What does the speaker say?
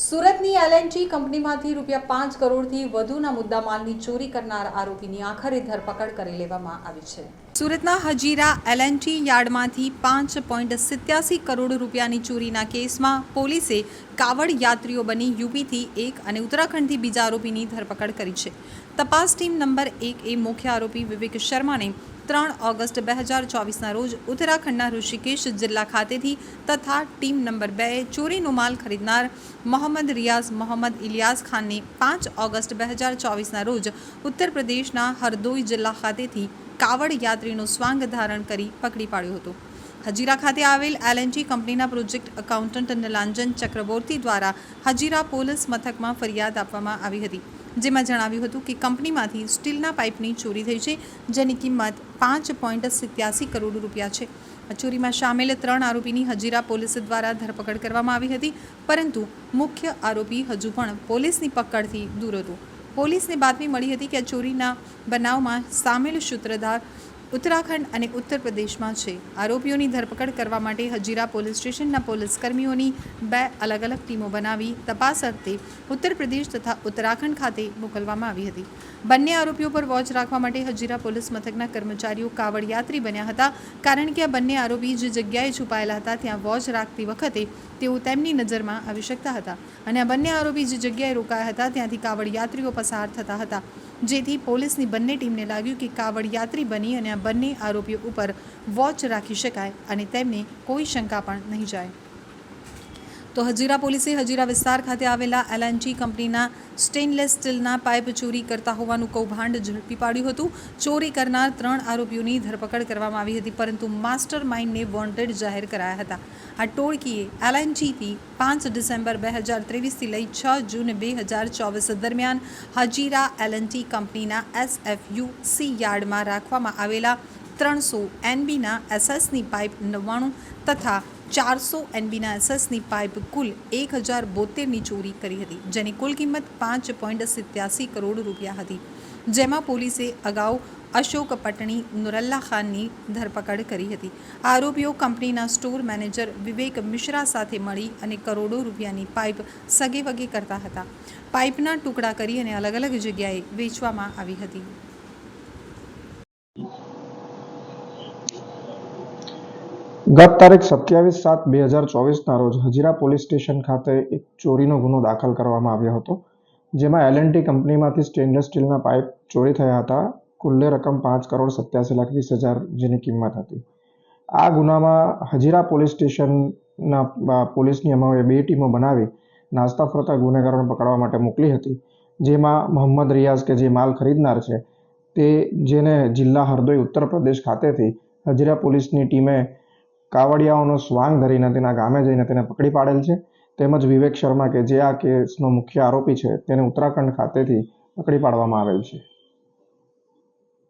સુરતની એલએનજી કંપનીમાંથી રૂપિયા પાંચ કરોડથી વધુના મુદ્દામાલની ચોરી કરનાર આરોપીની આખરે ધરપકડ કરી લેવામાં આવી છે. સુરતના હજીરા એલએનજી યાર્ડમાંથી પાંચ પોઈન્ટ સિત્યાસી કરોડ રૂપિયાની ચોરીના કેસમાં પોલીસે કાવડ યાત્રીઓ બની યુપીથી એક અને ઉત્તરાખંડથી બીજા આરોપીની ધરપકડ કરી છે. તપાસ ટીમ નંબર એક એ મુખ્ય આરોપી વિવેક શર્માને ત્રણ ઓગસ્ટ બે હજાર ચોવીસના રોજ ઉત્તરાખંડના ઋષિકેશ જિલ્લા ખાતેથી તથા ટીમ નંબર બે ચોરીનો માલ ખરીદનાર મોહમ્મદ રિયાઝ મોહમ્મદ ઇલિયાસ ખાનને પાંચ ઓગસ્ટ બે હજાર ચોવીસના રોજ ઉત્તર પ્રદેશના હરદોઈ જિલ્લા ખાતેથી કાવડ યાત્રીનો સ્વાંગ ધારણ કરી પકડી પાડ્યો હતો. હજીરા ખાતે આવેલ એલએનજી કંપનીના પ્રોજેક્ટ એકાઉન્ટન્ટ નિલાંજન ચક્રવર્તી દ્વારા હજીરા પોલીસ મથકમાં ફરિયાદ આપવામાં આવી હતી. જેમાં જણાવ્યું હતું કે કંપનીમાંથી સ્ટીલના પાઇપની ચોરી થઈ છે, જેની કિંમત પાંચ પોઈન્ટ સિત્યાસી કરોડ રૂપિયા છે. ચોરીમાં સામેલ ત્રણ આરોપીની હજીરા પોલીસ દ્વારા ધરપકડ કરવામાં આવી હતી, પરંતુ મુખ્ય આરોપી હજુ પણ પોલીસની પકડથી દૂર હતો. પોલીસને બાતમી મળી હતી કે આ ચોરીના બનાવમાં સામેલ સૂત્રધાર ઉત્તરાખંડ અને ઉત્તર પ્રદેશમાં છે. આરોપીઓની ધરપકડ કરવા માટે હજીરા પોલીસ સ્ટેશનના પોલીસ કર્મીઓની બે અલગ અલગ ટીમો બનાવી તપાસ અર્થે ઉત્તર પ્રદેશ તથા ઉત્તરાખંડ ખાતે મોકલવામાં આવી હતી. બંને આરોપીઓ પર વોચ રાખવા માટે હજીરા પોલીસ મથકના કર્મચારીઓ કાવડ યાત્રી બન્યા હતા. કારણ કે આ બંને આરોપી જે જગ્યાએ છુપાયેલા હતા, ત્યાં વોચ રાખતી વખતે તેઓ તેમની નજરમાં આવી શકતા હતા. અને આ બંને આરોપી જે જગ્યાએ રોકાયા હતા, ત્યાંથી કાવડ યાત્રીઓ પસાર થતા હતા. જેથી પોલીસની બંને ટીમને લાગ્યું કે કાવડ યાત્રી બની અને આ બંને આરોપીઓ ઉપર વોચ રાખી શકાય અને તેમને કોઈ શંકા પણ નહીં જાય. તો હજીરા પોલીસે હજીરા વિસ્તાર ખાતે આવેલા એલએનજી કંપનીના સ્ટેનલેસ સ્ટીલના પાઇપ ચોરી કરતા હોવાનું કૌભાંડ ઝડપી પાડ્યું હતું. ચોરી કરનાર ત્રણ આરોપીઓની ધરપકડ કરવામાં આવી હતી, પરંતુ માસ્ટર માઇન્ડને વોન્ટેડ જાહેર કરાયા હતા. આ ટોળકીએ એલએનજીથી પાંચ ડિસેમ્બર બે હજાર ત્રેવીસથી લઈ છ જૂન બે હજાર ચોવીસ દરમિયાન હજીરા એલએનટી કંપનીના એસએફયુ સી યાર્ડમાં રાખવામાં આવેલા ત્રણસો એનબીના એસએસની પાઇપ નવ્વાણું તથા ચારસો એનબીના એસએસની પાઇપ કુલ એક હજાર બોતેરની ચોરી કરી હતી, જેની કુલ કિંમત પાંચ પોઈન્ટ સિત્યાસી કરોડ રૂપિયા હતી, જેમાં પોલીસે અગાઉ અશોક પટણી, નુરલ્લા ખાનની ધરપકડ કરી હતી. આરોપીઓ કંપનીના સ્ટોર મેનેજર વિવેક મિશ્રા સાથે મળી અને કરોડો રૂપિયાની પાઇપ સગે વગે કરતા હતા. પાઇપના ટુકડા કરી અને અલગ અલગ જગ્યાએ વેચવામાં આવી હતી. ગત તારીખ સત્યાવીસ સાત બે હજાર ચોવીસના રોજ હજીરા પોલીસ સ્ટેશન ખાતે એક ચોરીનો ગુનો દાખલ કરવામાં આવ્યો હતો, જેમાં એલએનટી કંપનીમાંથી સ્ટેનલેસ સ્ટીલના પાઇપ ચોરી થયા હતા. કુલ્લે રકમ પાંચ કરોડ સત્યાસી લાખ વીસ હજાર જેની કિંમત હતી. આ ગુનામાં હજીરા પોલીસ સ્ટેશનના પોલીસની અમારે બે ટીમો બનાવી નાસ્તા ફરતા ગુનેગારોને પકડવા માટે મોકલી હતી, જેમાં મોહમ્મદ રિયાઝ કે જે માલ ખરીદનાર છે તે જેને જિલ્લા હરદોઈ ઉત્તર પ્રદેશ ખાતેથી હજીરા પોલીસની ટીમે કાવડિયાઓનો સ્વાંગ ધરીને તેના ગામે જઈને તેને પકડી પાડેલ છે. તેમજ વિવેક શર્મા કે જે આ કેસનો મુખ્ય આરોપી છે, તેને ઉત્તરાખંડ ખાતેથી પકડી પાડવામાં આવેલ છે.